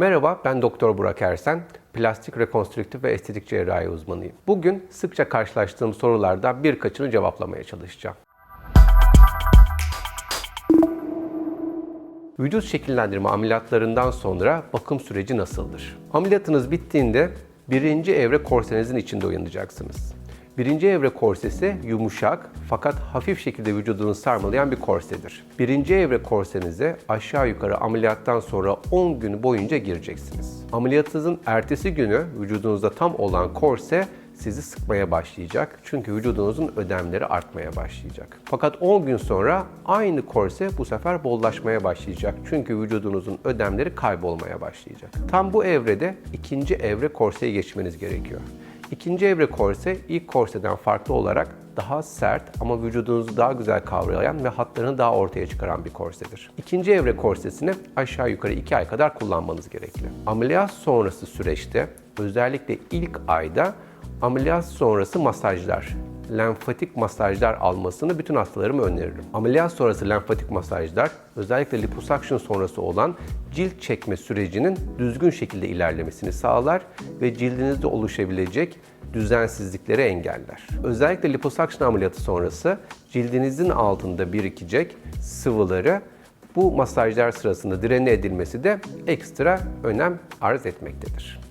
Merhaba, ben Doktor Burak Ersen. Plastik rekonstrüktif ve estetik cerrahi uzmanıyım. Bugün sıkça karşılaştığım sorulardan birkaçını cevaplamaya çalışacağım. Vücut şekillendirme ameliyatlarından sonra bakım süreci nasıldır? Ameliyatınız bittiğinde birinci evre korsenizin içinde uyanacaksınız. Birinci evre korsesi yumuşak fakat hafif şekilde vücudunuzu sarmalayan bir korsedir. Birinci evre korsenize aşağı yukarı ameliyattan sonra 10 gün boyunca gireceksiniz. Ameliyatınızın ertesi günü vücudunuzda tam olan korse sizi sıkmaya başlayacak. Çünkü vücudunuzun ödemleri artmaya başlayacak. Fakat 10 gün sonra aynı korse bu sefer bollaşmaya başlayacak. Çünkü vücudunuzun ödemleri kaybolmaya başlayacak. Tam bu evrede ikinci evre korseye geçmeniz gerekiyor. İkinci evre korse ilk korseden farklı olarak daha sert ama vücudunuzu daha güzel kavrayan ve hatlarını daha ortaya çıkaran bir korsedir. İkinci evre korsesini aşağı yukarı 2 ay kadar kullanmanız gerekli. Ameliyat sonrası süreçte özellikle ilk ayda ameliyat sonrası masajlar, lenfatik masajlar almasını bütün hastalarıma öneririm. Ameliyat sonrası lenfatik masajlar özellikle liposuction sonrası olan cilt çekme sürecinin düzgün şekilde ilerlemesini sağlar ve cildinizde oluşabilecek düzensizlikleri engeller. Özellikle liposuction ameliyatı sonrası cildinizin altında birikecek sıvıları bu masajlar sırasında direne edilmesi de ekstra önem arz etmektedir.